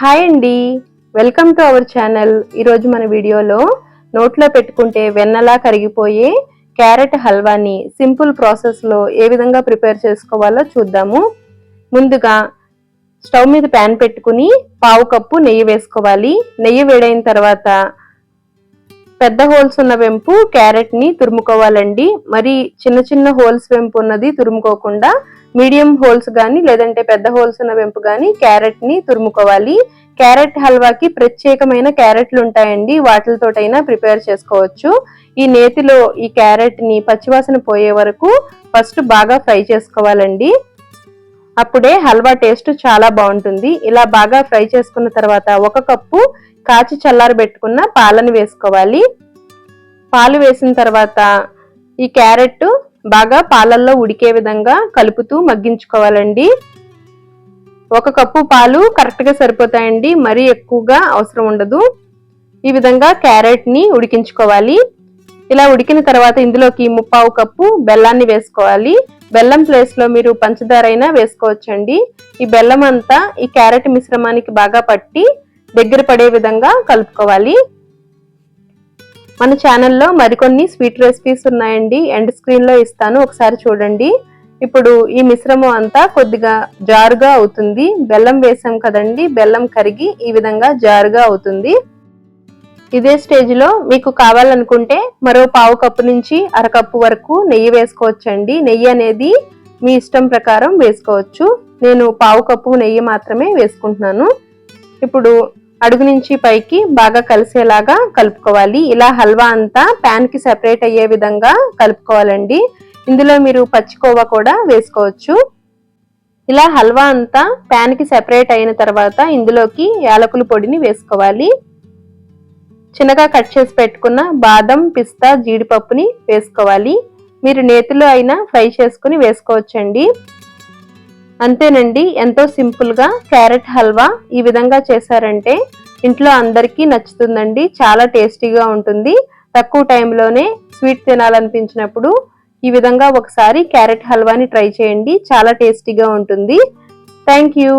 Hi అండి. Welcome to our channel. ఈరోజు మన వీడియోలో నోట్లో పెట్టుకుంటే వెన్నలా కరిగిపోయే క్యారెట్ హల్వాని సింపుల్ ప్రాసెస్లో ఏ విధంగా ప్రిపేర్ చేసుకోవాలో చూద్దాము. ముందుగా స్టవ్ మీద ప్యాన్ పెట్టుకుని పావు కప్పు నెయ్యి వేసుకోవాలి. నెయ్యి వేడైన తర్వాత పెద్ద హోల్స్ ఉన్న వెంపు క్యారెట్ని తురుముకోవాలండి. మరి చిన్న చిన్న హోల్స్ వెంపు ఉన్నది తురుముకోకుండా మీడియం హోల్స్ కానీ లేదంటే పెద్ద హోల్స్ ఉన్న వెంపు కానీ క్యారెట్ని తురుముకోవాలి. క్యారెట్ హల్వాకి ప్రత్యేకమైన క్యారెట్లు ఉంటాయండి. వాటితోటైనా ప్రిపేర్ చేసుకోవచ్చు. ఈ నేతిలో ఈ క్యారెట్ని పచ్చివాసన పోయే వరకు ఫస్ట్ బాగా ఫ్రై చేసుకోవాలండి. అప్పుడే హల్వా టేస్ట్ చాలా బాగుంటుంది. ఇలా బాగా ఫ్రై చేసుకున్న తర్వాత ఒక కప్పు కాచి చల్లారబెట్టుకున్న పాలను వేసుకోవాలి. పాలు వేసిన తర్వాత ఈ క్యారెట్ బాగా పాలల్లో ఉడికే విధంగా కలుపుతూ మగ్గించుకోవాలండి. ఒక కప్పు పాలు కరెక్ట్గా సరిపోతాయండి. మరీ ఎక్కువగా అవసరం ఉండదు. ఈ విధంగా క్యారెట్ని ఉడికించుకోవాలి. ఇలా ఉడికిన తర్వాత ఇందులోకి ముప్పావు కప్పు బెల్లాన్ని వేసుకోవాలి. బెల్లం ప్లేస్లో మీరు పంచదార అయినా వేసుకోవచ్చండి. ఈ బెల్లం అంతా ఈ క్యారెట్ మిశ్రమానికి బాగా పట్టి దగ్గర పడే విధంగా కలుపుకోవాలి. మన ఛానల్లో మరికొన్ని స్వీట్ రెసిపీస్ ఉన్నాయండి. ఎండ్ స్క్రీన్లో ఇస్తాను. ఒకసారి చూడండి. ఇప్పుడు ఈ మిశ్రమం అంతా కొద్దిగా జారుగా అవుతుంది. బెల్లం వేసాం కదండి. బెల్లం కరిగి ఈ విధంగా జారుగా అవుతుంది. ఇదే స్టేజ్లో మీకు కావాలనుకుంటే మరో పావు కప్పు నుంచి అరకప్పు వరకు నెయ్యి వేసుకోవచ్చండి. నెయ్యి అనేది మీ ఇష్టం ప్రకారం వేసుకోవచ్చు. నేను పావు కప్పు నెయ్యి మాత్రమే వేసుకుంటున్నాను. ఇప్పుడు అడుగు నుంచి పైకి బాగా కలిసేలాగా కలుపుకోవాలి. ఇలా హల్వా అంతా ప్యాన్కి సెపరేట్ అయ్యే విధంగా కలుపుకోవాలండి. ఇందులో మీరు పచ్చికోవా కూడా వేసుకోవచ్చు. ఇలా హల్వా అంతా ప్యాన్కి సెపరేట్ అయిన తర్వాత ఇందులోకి యాలకుల పొడిని వేసుకోవాలి. చిన్నగా కట్ చేసి పెట్టుకున్న బాదం పిస్తా జీడిపప్పుని వేసుకోవాలి. మీరు నేతిలో అయినా ఫ్రై చేసుకుని వేసుకోవచ్చండి. అంతేనండి ఎంతో సింపుల్గా క్యారెట్ హల్వా ఈ విధంగా చేశారంటే ఇంట్లో అందరికీ నచ్చుతుందండి చాలా టేస్టీగా ఉంటుంది. తక్కువ టైంలోనే స్వీట్ తినాలనిపించినప్పుడు ఈ విధంగా ఒకసారి క్యారెట్ హల్వాని ట్రై చేయండి చాలా టేస్టీగా ఉంటుంది. Thank you.